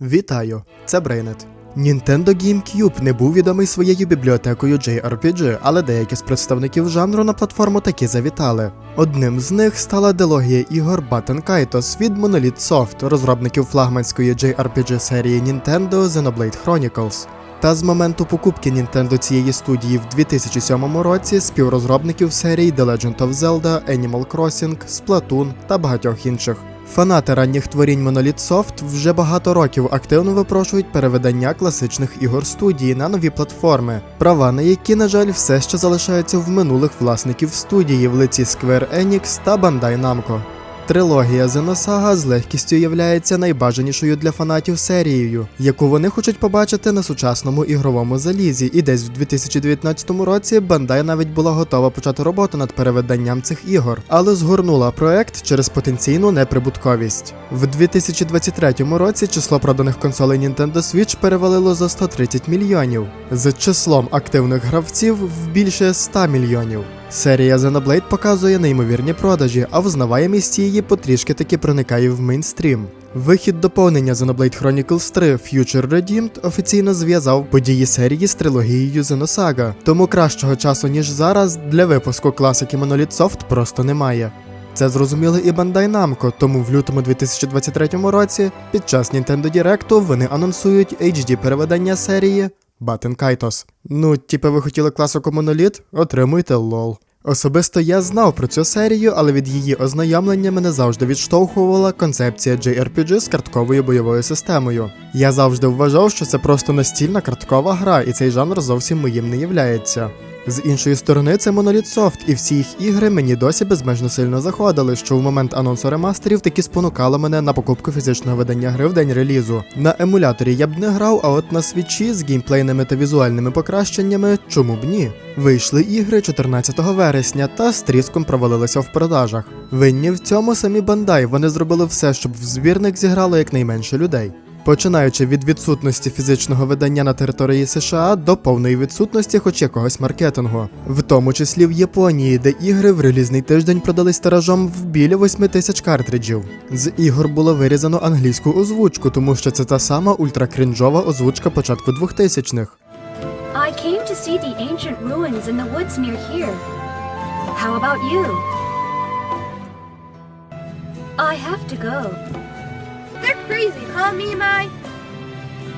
Вітаю, це Брейнет. Nintendo GameCube не був відомий своєю бібліотекою JRPG, але деякі з представників жанру на платформу таки завітали. Одним з них стала дилогія ігор Batten Kaitos від Monolith Soft, розробників флагманської JRPG серії Nintendo Xenoblade Chronicles. Та з моменту покупки Nintendo цієї студії в 2007 році співрозробників серій The Legend of Zelda, Animal Crossing, Splatoon та багатьох інших. Фанати ранніх творінь Monolith Soft вже багато років активно випрошують переведення класичних ігор студії на нові платформи, права на які, на жаль, все ще залишаються в минулих власників студії в лиці Square Enix та Bandai Namco. Трилогія Xenosaga з легкістю являється найбажанішою для фанатів серією, яку вони хочуть побачити на сучасному ігровому залізі, і десь в 2019 році Bandai навіть була готова почати роботу над переведенням цих ігор, але згорнула проект через потенційну неприбутковість. В 2023 році число проданих консолей Nintendo Switch перевалило за 130 мільйонів, з числом активних гравців в більше 100 мільйонів. Серія Xenoblade показує неймовірні продажі, а взнаваємість її потрішки таки проникає в мейнстрім. Вихід доповнення Xenoblade Chronicles 3 Future Redeemed офіційно зв'язав події серії з трилогією Xenosaga, тому кращого часу, ніж зараз, для випуску класики Monolith Soft просто немає. Це зрозуміли і Bandai Namco, тому в лютому 2023 році, під час Nintendo Direct, вони анонсують HD переведення серії Batten Кайтос. Ну, типа ви хотіли класику моноліт? Отримуйте лол. Особисто я знав про цю серію, але від її ознайомлення мене завжди відштовхувала концепція JRPG з картковою бойовою системою. Я завжди вважав, що це просто настільна карткова гра, і цей жанр зовсім моїм не являється. З іншої сторони, це Monolith Soft, і всі їх ігри мені досі безмежно сильно заходили, що в момент анонсу ремастерів таки спонукало мене на покупку фізичного видання гри в день релізу. На емуляторі я б не грав, а от на свічі з геймплейними та візуальними покращеннями чому б ні? Вийшли ігри 14 вересня та з тріском провалилися в продажах. Винні в цьому самі бандай, вони зробили все, щоб в збірник зіграло якнайменше людей. Починаючи від відсутності фізичного видання на території США до повної відсутності хоч якогось маркетингу, в тому числі в Японії, де ігри в релізний тиждень продались тиражом в біля 8 тисяч картриджів. З ігор було вирізано англійську озвучку, тому що це та сама ультракрінжова озвучка початку 2000-х. I came to see the ancient ruins in the woods near here. How about you? I have to go. Crazy, huh, Mimai?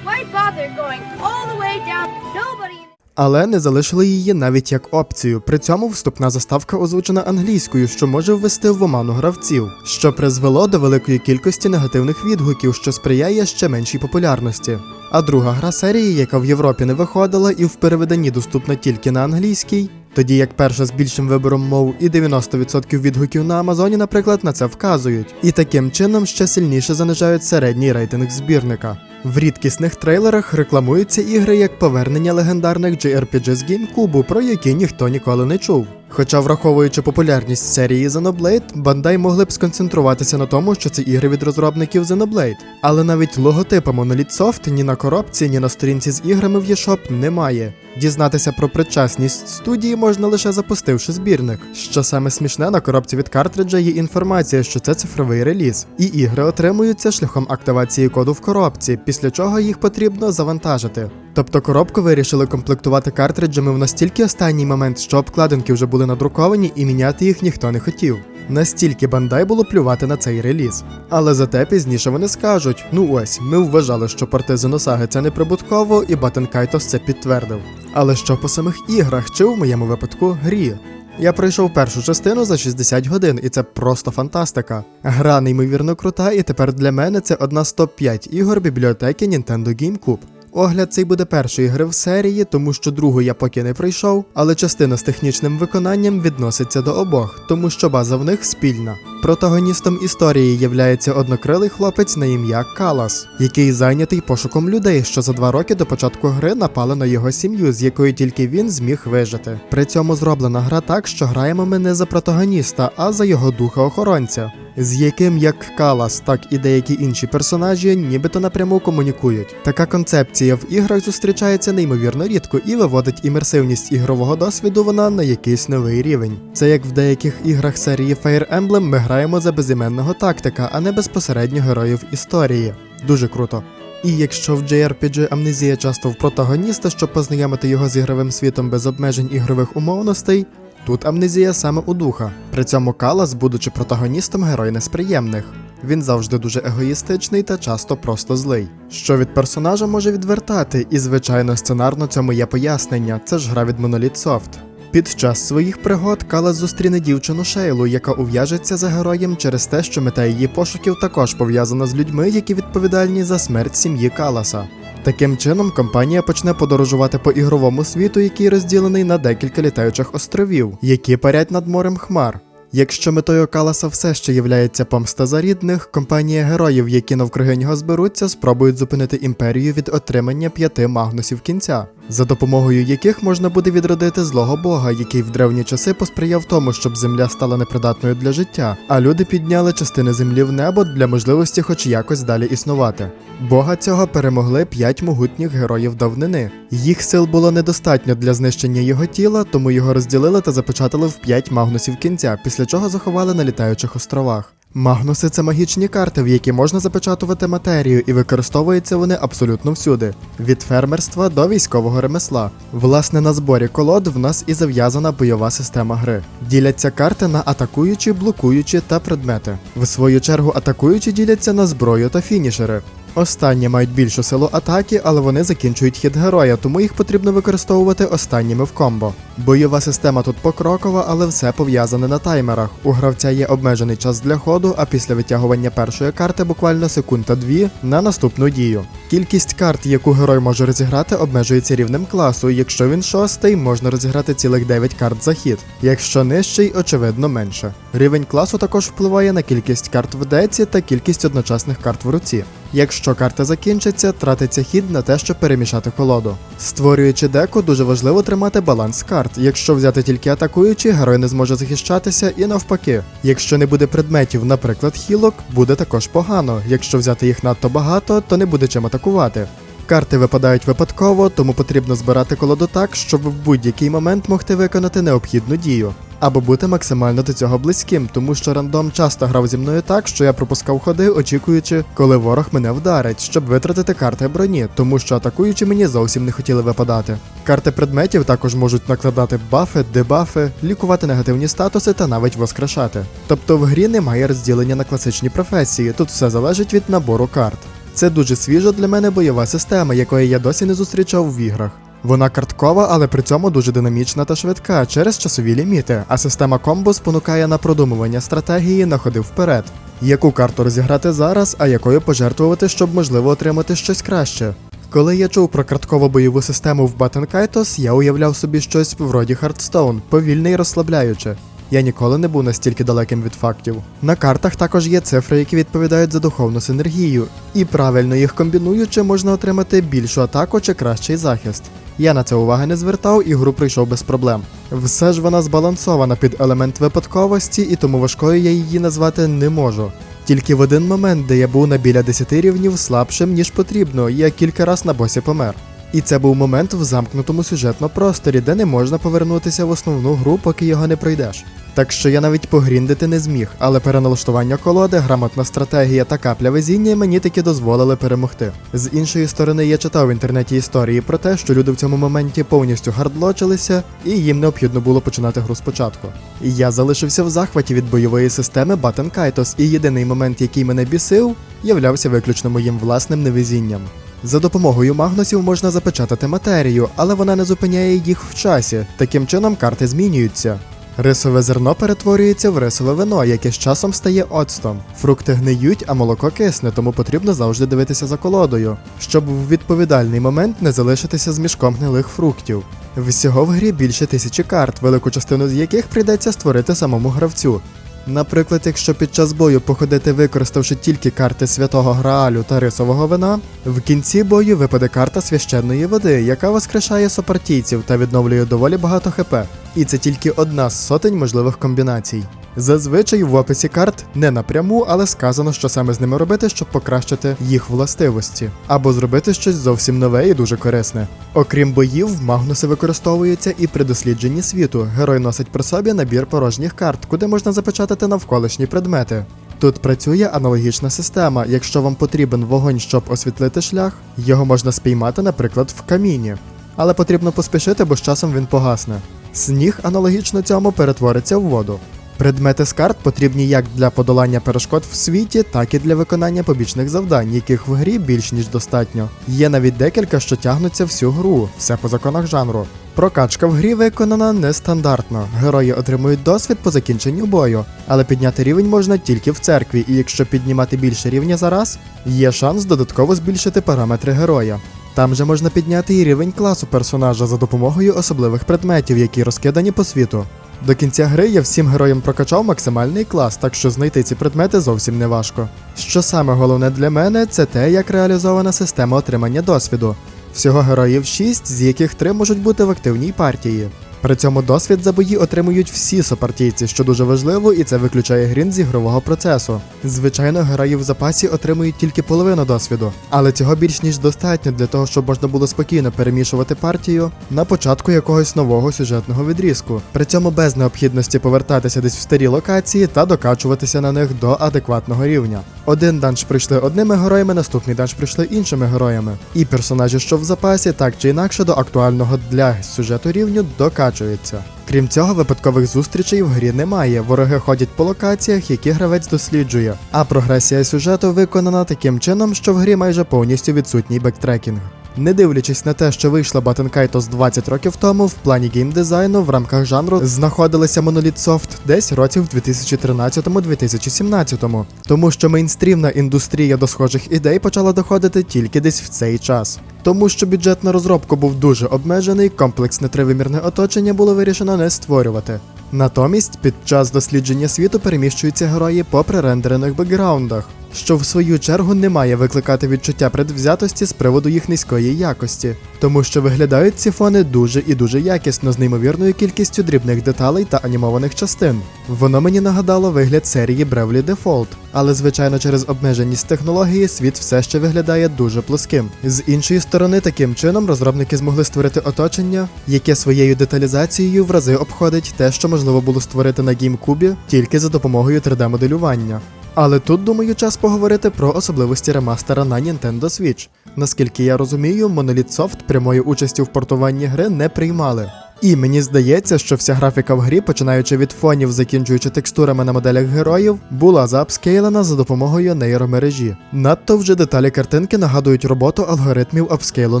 Why bother going all the way down? Nobody. Але не залишили її навіть як опцію. При цьому вступна заставка озвучена англійською, що може ввести в оману гравців, що призвело до великої кількості негативних відгуків, що сприяє ще меншій популярності. А друга гра серії, яка в Європі не виходила і в переведенні доступна тільки на англійській, тоді як перша з більшим вибором мов і 90% відгуків на Амазоні, наприклад, на це вказують, і таким чином ще сильніше занижають середній рейтинг збірника. В рідкісних трейлерах рекламуються ігри як повернення легендарних JRPG з GameCube, про які ніхто ніколи не чув. Хоча, враховуючи популярність серії Xenoblade, Bandai могли б сконцентруватися на тому, що це ігри від розробників Xenoblade. Але навіть логотипа Monolith Soft ні на коробці, ні на сторінці з іграми в eShop немає. Дізнатися про причасність студії можна лише запустивши збірник. Що саме смішне, на коробці від картриджа є інформація, що це цифровий реліз, і ігри отримуються шляхом активації коду в коробці, після чого їх потрібно завантажити. Тобто коробку вирішили комплектувати картриджами в настільки останній момент, що обкладинки вже були надруковані і міняти їх ніхто не хотів. Настільки бандай було плювати на цей реліз. Але зате пізніше вони скажуть: ну ось, ми вважали, що порти Xenosaga це неприбутково, і Batten Kaitos це підтвердив. Але що по самих іграх, чи в моєму випадку грі? Я пройшов першу частину за 60 годин, і це просто фантастика. Гра неймовірно крута, і тепер для мене це одна з топ-5 ігор бібліотеки Nintendo GameCube. Огляд цей буде першої гри в серії, тому що другу я поки не пройшов, але частина з технічним виконанням відноситься до обох, тому що база в них спільна. Протагоністом історії являється однокрилий хлопець на ім'я Калас, який зайнятий пошуком людей, що за два роки до початку гри напали на його сім'ю, з якою тільки він зміг вижити. При цьому зроблена гра так, що граємо ми не за протагоніста, а за його духа охоронця, з яким як Калас, так і деякі інші персонажі нібито напряму комунікують. Така концепція в іграх зустрічається неймовірно рідко і виводить імерсивність ігрового досвіду вона на якийсь новий рівень. Це як в деяких іграх серії Fire Emblem ми граємо за безіменного тактика, а не безпосередньо героїв історії. Дуже круто. І якщо в JRPG амнезія часто в протагоніста, щоб познайомити його з ігровим світом без обмежень ігрових умовностей, тут амнезія саме у духа. При цьому Калас, будучи протагоністом, герой не з приємних. Він завжди дуже егоїстичний та часто просто злий. Що від персонажа може відвертати, і звичайно, сценарно цьому є пояснення. Це ж гра від Monolith Soft. Під час своїх пригод Калас зустріне дівчину Шейлу, яка ув'яжеться за героєм через те, що мета її пошуків також пов'язана з людьми, які відповідальні за смерть сім'ї Каласа. Таким чином, компанія почне подорожувати по ігровому світу, який розділений на декілька літаючих островів, які парять над морем хмар. Якщо метою Каласа все ще являється помста за рідних, компанія героїв, які навкруги нього зберуться, спробують зупинити імперію від отримання п'яти магнусів кінця, за допомогою яких можна буде відродити злого бога, який в древні часи посприяв тому, щоб земля стала непридатною для життя, а люди підняли частини землі в небо для можливості хоч якось далі існувати. Бога цього перемогли п'ять могутніх героїв давнини. Їх сил було недостатньо для знищення його тіла, тому його розділили та запечатали в п'ять магнусів кінця, після чого заховали на літаючих островах. Магнуси це магічні карти, в які можна запечатувати матерію, і використовуються вони абсолютно всюди, від фермерства до військового ремесла. Власне, на зборі колод в нас і зав'язана бойова система гри. Діляться карти на атакуючі, блокуючі та предмети. В свою чергу атакуючі діляться на зброю та фінішери. Останні мають більшу силу атаки, але вони закінчують хід героя, тому їх потрібно використовувати останніми в комбо. Бойова система тут покрокова, але все пов'язане на таймерах. У гравця є обмежений час для ходу, а після витягування першої карти буквально секунда дві на наступну дію. Кількість карт, яку герой може розіграти, обмежується рівнем класу. Якщо він шостий, можна розіграти цілих 9 карт за хід. Якщо нижчий, очевидно менше. Рівень класу також впливає на кількість карт в деці та кількість одночасних карт в руці. Якщо карта закінчиться, тратиться хід на те, щоб перемішати колоду. Створюючи деку, дуже важливо тримати баланс карт. Якщо взяти тільки атакуючі, герой не зможе захищатися, і навпаки. Якщо не буде предметів, наприклад, хілок, буде також погано. Якщо взяти їх надто багато, то не буде чим атакувати. Карти випадають випадково, тому потрібно збирати колоду так, щоб в будь-який момент могти виконати необхідну дію. Або бути максимально до цього близьким, тому що рандом часто грав зі мною так, що я пропускав ходи, очікуючи, коли ворог мене вдарить, щоб витратити карти броні, тому що атакуючи мені зовсім не хотіли випадати. Карти предметів також можуть накладати бафи, дебафи, лікувати негативні статуси та навіть воскрешати. Тобто в грі немає розділення на класичні професії, тут все залежить від набору карт. Це дуже свіжа для мене бойова система, якої я досі не зустрічав в іграх. Вона карткова, але при цьому дуже динамічна та швидка через часові ліміти, а система комбо спонукає на продумування стратегії на ходи вперед. Яку карту розіграти зараз, а якою пожертвувати, щоб можливо отримати щось краще. Коли я чув про карткову бойову систему в Batten Kaitos, я уявляв собі щось вроді Hearthstone, повільне і розслабляюче. Я ніколи не був настільки далеким від фактів. На картах також є цифри, які відповідають за духовну синергію, і правильно їх комбінуючи, можна отримати більшу атаку чи кращий захист. Я на це уваги не звертав і гру пройшов без проблем. Все ж вона збалансована під елемент випадковості, і тому важкою я її назвати не можу. Тільки в один момент, де я був на біля 10 рівнів слабшим, ніж потрібно, я кілька раз на босі помер. І це був момент в замкнутому сюжетно просторі, де не можна повернутися в основну гру, поки його не пройдеш. Так що я навіть погріндити не зміг, але переналаштування колоди, грамотна стратегія та капля везіння мені таки дозволили перемогти. З іншої сторони, я читав в інтернеті історії про те, що люди в цьому моменті повністю гардлочилися, і їм необхідно було починати гру спочатку. Я залишився в захваті від бойової системи Batten Kaitos, і єдиний момент, який мене бісив, являвся виключно моїм власним невезінням. За допомогою магнусів можна запечатати матерію, але вона не зупиняє їх в часі. Таким чином карти змінюються. Рисове зерно перетворюється в рисове вино, яке з часом стає оцтом. Фрукти гниють, а молоко кисне, тому потрібно завжди дивитися за колодою, щоб в відповідальний момент не залишитися з мішком гнилих фруктів. Всього в грі більше тисячі карт, велику частину з яких прийдеться створити самому гравцю. Наприклад, якщо під час бою походити, використавши тільки карти святого Граалю та рисового вина, в кінці бою випаде карта священної води, яка воскрешає сопартійців та відновлює доволі багато хп. І це тільки одна з сотень можливих комбінацій. Зазвичай в описі карт не напряму, але сказано, що саме з ними робити, щоб покращити їх властивості, або зробити щось зовсім нове і дуже корисне. Окрім боїв, магнуси використовуються і при дослідженні світу. Герой носить при собі набір порожніх карт, куди можна запечатати навколишні предмети. Тут працює аналогічна система. Якщо вам потрібен вогонь, щоб освітлити шлях, його можна спіймати, наприклад, в каміні. Але потрібно поспішити, бо з часом він погасне. Сніг аналогічно цьому перетвориться в воду. Предмети з карт потрібні як для подолання перешкод в світі, так і для виконання побічних завдань, яких в грі більш ніж достатньо. Є навіть декілька, що тягнуться всю гру, все по законах жанру. Прокачка в грі виконана нестандартно. Герої отримують досвід по закінченню бою, але підняти рівень можна тільки в церкві, і якщо піднімати більше рівня за раз, є шанс додатково збільшити параметри героя. Там же можна підняти і рівень класу персонажа за допомогою особливих предметів, які розкидані по світу. До кінця гри я всім героям прокачав максимальний клас, так що знайти ці предмети зовсім не важко. Що саме головне для мене, це те, як реалізована система отримання досвіду. Всього героїв 6, з яких 3 можуть бути в активній партії. При цьому досвід за бої отримують всі сопартійці, що дуже важливо, і це виключає грін з ігрового процесу. Звичайно, герої в запасі отримують тільки половину досвіду, але цього більш ніж достатньо для того, щоб можна було спокійно перемішувати партію на початку якогось нового сюжетного відрізку. При цьому без необхідності повертатися десь в старі локації та докачуватися на них до адекватного рівня. Один данж прийшли одними героями, наступний данж прийшли іншими героями. І персонажі, що в запасі, так чи інакше до актуального для сюжету рівню докачуються. Крім цього, випадкових зустрічей в грі немає. Вороги ходять по локаціях, які гравець досліджує. А прогресія сюжету виконана таким чином, що в грі майже повністю відсутній бектрекінг. Не дивлячись на те, що вийшла Batten Kaitos 20 років тому, в плані геймдизайну в рамках жанру знаходилися Monolith Soft десь років в 2013-2017, тому що мейнстрімна індустрія до схожих ідей почала доходити тільки десь в цей час. Тому що бюджет на розробку був дуже обмежений, комплексне тривимірне оточення було вирішено не створювати. Натомість під час дослідження світу переміщуються герої по пререндерених бекграундах, що в свою чергу не має викликати відчуття предвзятості з приводу їх низької якості, тому що виглядають ці фони дуже і дуже якісно з неймовірною кількістю дрібних деталей та анімованих частин. Воно мені нагадало вигляд серії Bravely Default, але звичайно через обмеженість технології світ все ще виглядає дуже плоским. З іншої сторони, таким чином розробники змогли створити оточення, яке своєю деталізацією в рази обходить те, що можливо було створити на GameCube тільки за допомогою 3D-моделювання. Але тут, думаю, час поговорити про особливості ремастера на Nintendo Switch. Наскільки я розумію, Monolith Soft прямої участі в портуванні гри не приймали. І мені здається, що вся графіка в грі, починаючи від фонів, закінчуючи текстурами на моделях героїв, була заапскейлена за допомогою нейромережі. Надто вже деталі картинки нагадують роботу алгоритмів апскейлу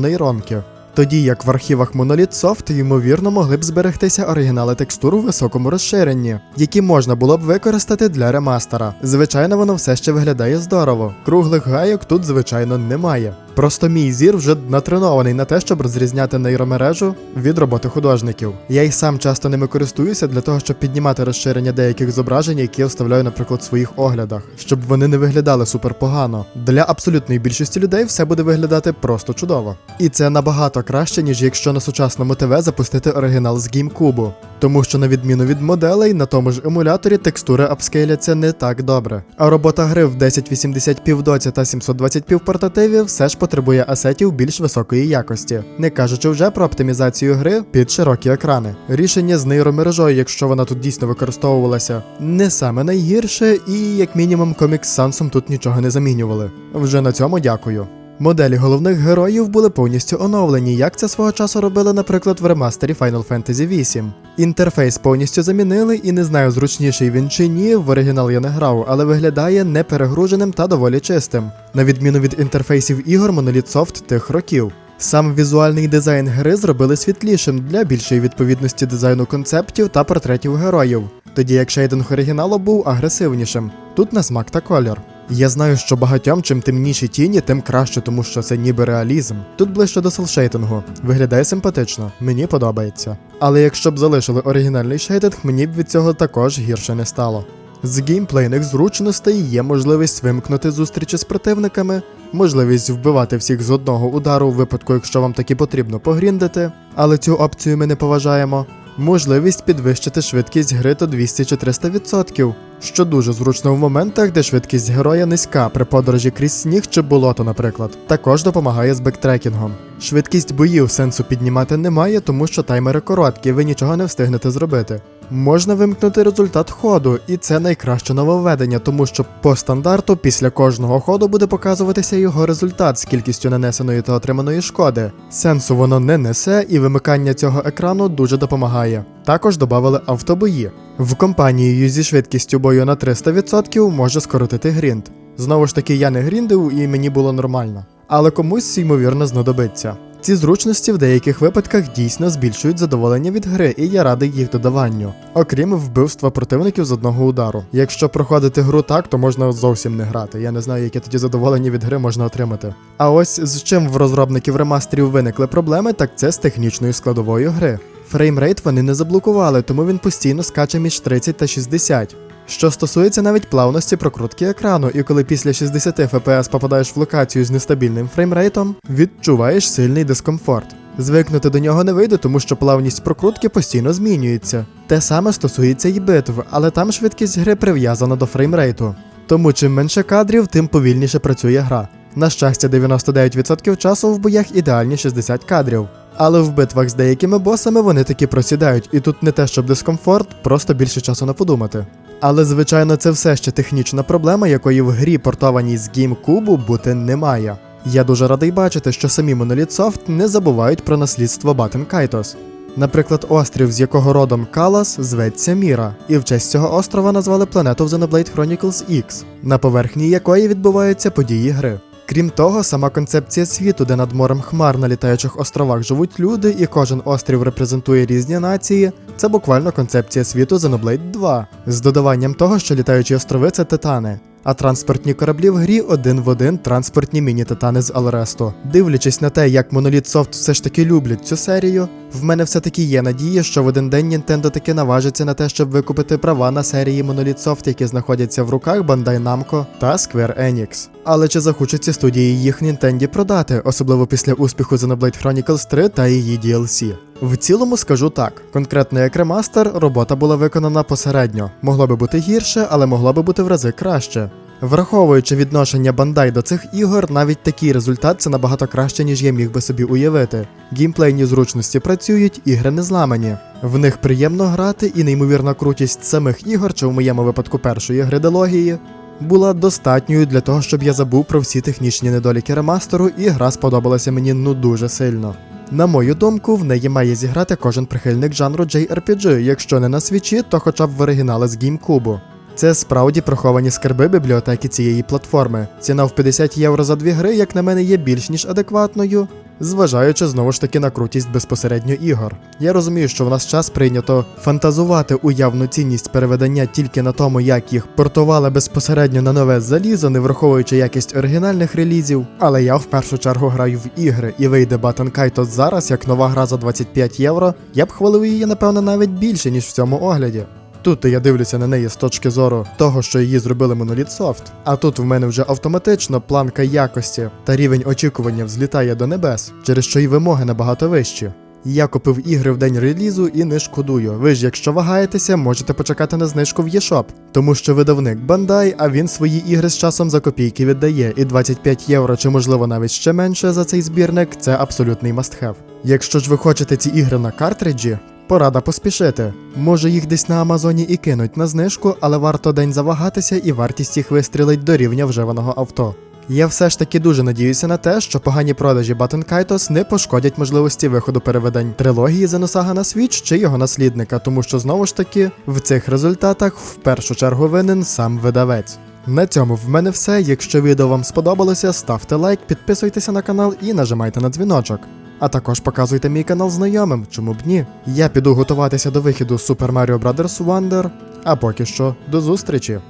нейронки. Тоді як в архівах Monolith Soft, ймовірно, могли б зберегтися оригінали текстур у високому розширенні, які можна було б використати для ремастера. Звичайно, воно все ще виглядає здорово. Круглих гайок тут, звичайно, немає. Просто мій зір вже натренований на те, щоб розрізняти нейромережу від роботи художників. Я й сам часто ними користуюся для того, щоб піднімати розширення деяких зображень, які я вставляю, наприклад, в своїх оглядах, щоб вони не виглядали супер погано. Для абсолютної більшості людей все буде виглядати просто чудово. І це набагато краще, ніж якщо на сучасному ТВ запустити оригінал з GameCube. Тому що, на відміну від моделей, на тому ж емуляторі текстури апскейляться не так добре. А робота гри в 1080 півдоці та 720 пів портативі все ж потребує асетів більш високої якості, не кажучи вже про оптимізацію гри під широкі екрани. Рішення з нейромережою, якщо вона тут дійсно використовувалася, не саме найгірше, і як мінімум комікс з Сансом тут нічого не замінювали. Вже на цьому дякую. Моделі головних героїв були повністю оновлені, як це свого часу робили, наприклад, в ремастері Final Fantasy VIII. Інтерфейс повністю замінили, і не знаю, зручніший він чи ні, в оригінал я не грав, але виглядає неперегруженим та доволі чистим, на відміну від інтерфейсів ігор Monolith Soft тих років. Сам візуальний дизайн гри зробили світлішим для більшої відповідності дизайну концептів та портретів героїв, тоді як шейдинг оригіналу був агресивнішим. Тут на смак та колір. Я знаю, що багатьом чим темніші тіні, тим краще, тому що це ніби реалізм. Тут ближче до селшейтингу. Виглядає симпатично, мені подобається. Але якщо б залишили оригінальний шейдинг, мені б від цього також гірше не стало. З геймплейних зручностей є можливість вимкнути зустрічі з противниками, можливість вбивати всіх з одного удару в випадку, якщо вам таки потрібно погріндити, але цю опцію ми не поважаємо. Можливість підвищити швидкість гри до 200 чи 300%, що дуже зручно в моментах, де швидкість героя низька при подорожі крізь сніг чи болото, наприклад. Також допомагає з бектрекінгом. Швидкість боїв сенсу піднімати немає, тому що таймери короткі, ви нічого не встигнете зробити. Можна вимкнути результат ходу, і це найкраще нововведення, тому що по стандарту після кожного ходу буде показуватися його результат з кількістю нанесеної та отриманої шкоди. Сенсу воно не несе, і вимикання цього екрану дуже допомагає. Також додали автобої. В компанії зі швидкістю бою на 300% може скоротити грінт. Знову ж таки, я не гріндив і мені було нормально. Але комусь, ймовірно, знадобиться. Ці зручності в деяких випадках дійсно збільшують задоволення від гри, і я радий їх додаванню, окрім вбивства противників з одного удару. Якщо проходити гру так, то можна зовсім не грати. Я не знаю, яке тоді задоволення від гри можна отримати. А ось з чим в розробників ремастерів виникли проблеми, так це з технічною складовою гри. Фреймрейт вони не заблокували, тому він постійно скаче між 30 та 60. Що стосується навіть плавності прокрутки екрану, і коли після 60 FPS попадаєш в локацію з нестабільним фреймрейтом, відчуваєш сильний дискомфорт. Звикнути до нього не вийде, тому що плавність прокрутки постійно змінюється. Те саме стосується і битв, але там швидкість гри прив'язана до фреймрейту. Тому чим менше кадрів, тим повільніше працює гра. На щастя, 99% часу в боях ідеальні 60 кадрів. Але в битвах з деякими босами вони таки просідають, і тут не те, щоб дискомфорт, просто більше часу на подумати. Але звичайно, це все ще технічна проблема, якої в грі, портованій з GameCube, бути немає. Я дуже радий бачити, що самі Monolith Soft не забувають про наслідство Батен Кайтос. Наприклад, острів, з якого родом Калас, зветься Міра, і в честь цього острова назвали планету в Xenoblade Chronicles X, на поверхні якої відбуваються події гри. Крім того, сама концепція світу, де над морем хмар на літаючих островах живуть люди, і кожен острів репрезентує різні нації, це буквально концепція світу Xenoblade 2, з додаванням того, що літаючі острови це титани. А транспортні кораблі в грі один в один транспортні міні-титани з Алресту. Дивлячись на те, як Monolith Soft все ж таки люблять цю серію, в мене все-таки є надія, що в один день Nintendo таки наважиться на те, щоб викупити права на серії Monolith Soft, які знаходяться в руках Bandai Namco та Square Enix. Але чи захочуть студії їх Nintendo продати, особливо після успіху Xenoblade Chronicles 3 та її DLC? В цілому скажу так: конкретно як ремастер, робота була виконана посередньо. Могло би бути гірше, але могло би бути в рази краще. Враховуючи відношення Бандай до цих ігор, навіть такий результат це набагато краще, ніж я міг би собі уявити. Геймплейні зручності працюють, ігри не зламані. В них приємно грати, і неймовірна крутість самих ігор, чи в моєму випадку першої гри дилогії, була достатньою для того, щоб я забув про всі технічні недоліки ремастеру, і гра сподобалася мені ну дуже сильно. На мою думку, в неї має зіграти кожен прихильник жанру JRPG, якщо не на свічі, то хоча б в оригінали з GameCube. Це справді приховані скарби бібліотеки цієї платформи. Ціна в 50 євро за дві гри, як на мене, є більш ніж адекватною, зважаючи знову ж таки на крутість безпосередньо ігор. Я розумію, що в нас час прийнято фантазувати уявну цінність переведення тільки на тому, як їх портували безпосередньо на нове залізо, не враховуючи якість оригінальних релізів. Але я в першу чергу граю в ігри, і вийде Battle Kaitos зараз як нова гра за 25 євро. Я б хвалив її, напевно, навіть більше, ніж в цьому огляді. Тут я дивлюся на неї з точки зору того, що її зробили Monolith Soft, а тут в мене вже автоматично планка якості та рівень очікування взлітає до небес, через що й вимоги набагато вищі. Я купив ігри в день релізу і не шкодую. Ви ж, якщо вагаєтеся, можете почекати на знижку в eShop, тому що видавник Bandai, а він свої ігри з часом за копійки віддає, і 25 євро чи можливо навіть ще менше за цей збірник це абсолютний must-have. Якщо ж ви хочете ці ігри на картриджі, Порада поспішити. Може їх десь на Амазоні і кинуть на знижку, але варто день завагатися і вартість їх вистрілить до рівня вживаного авто. Я все ж таки дуже надіюся на те, що погані продажі Button Kaitos не пошкодять можливості виходу переведень трилогії Зеносага на Switch чи його наслідника, тому що знову ж таки в цих результатах в першу чергу винен сам видавець. На цьому в мене все. Якщо відео вам сподобалося, ставте лайк, підписуйтеся на канал і нажимайте на дзвіночок. А також показуйте мій канал знайомим, чому б ні. Я піду готуватися до вихіду Super Mario Bros. Wonder, а поки що до зустрічі!